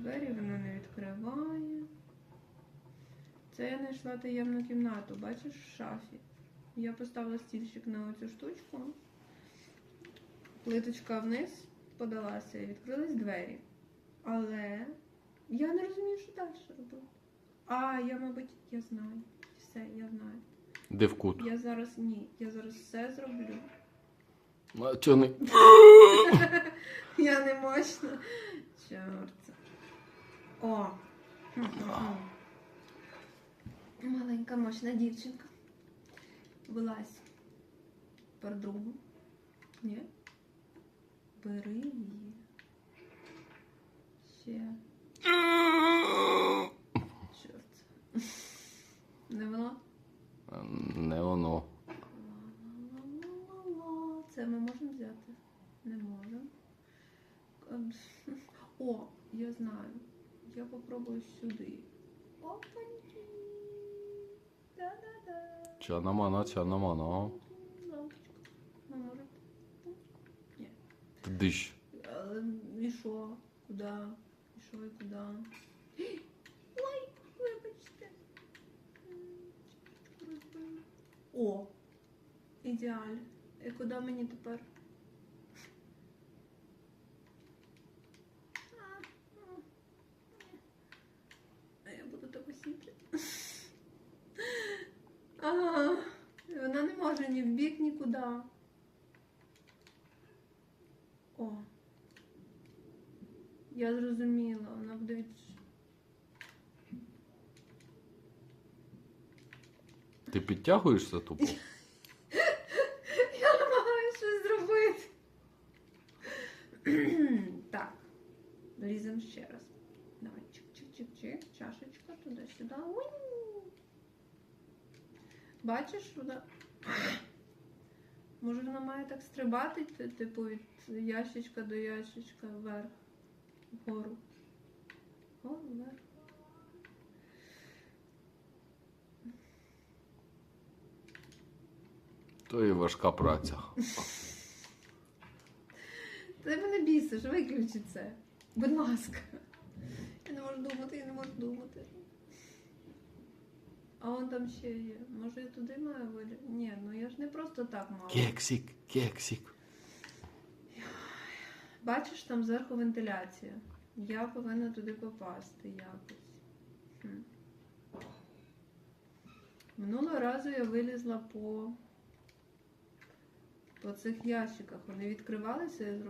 двері, воно не відкриває. Це я знайшла таємну кімнату, бачиш, в шафі. Я поставила стільчик на оцю штучку. Плиточка вниз подалася і відкрились двері. Але я не розумію, що далі робити. А, я, мабуть, я знаю. Все, я знаю. Де в кут? Я зараз ні, я зараз все зроблю. А чого не. Я не мощна. Чорт. О! Маленька мощна дівчинка. Вилазь. Тепер другу. Ні? Бери її. Ще. Чорт. Не воно? Не воно. Це ми можемо взяти? Не можемо. Ем, О, я знаю. Я попробую сюди. Опаньки. Да-да-да. Чана мана, чана мана. Лампочка. Ми можемо. Ні. Тдищ. Але і що? Куди? І що і куди? Ой, вибачте. О, ідеально. І куди мені тепер? А, ну, ні. А я буду так сидіти. Ага, може ні в бік, нікуди. О. Я зрозуміла, вона буде від... Ти підтягуєшся тупо? Я намагаюся щось зробити. так, ліземо ще раз. Давай, чик-чик-чик-чик, чашечка туди-сюди. Бачиш, вона. Може, вона має так стрибати, типу, від ящичка до ящичка вверх, вгору. Вгору, вверх. То і важка праця. Ти мене бісиш, виключи це. Будь ласка. Я не можу думати, я не можу думати. А он там ще є. Може я туди маю вилі? Ні, ну я ж не просто так мала. Кексик, кексик. Бачиш, там зверху вентиляція. Я повинна туди попасти якось. Хм. Минулого разу я вилізла по, по цих ящиках. Вони відкривалися, я зробила.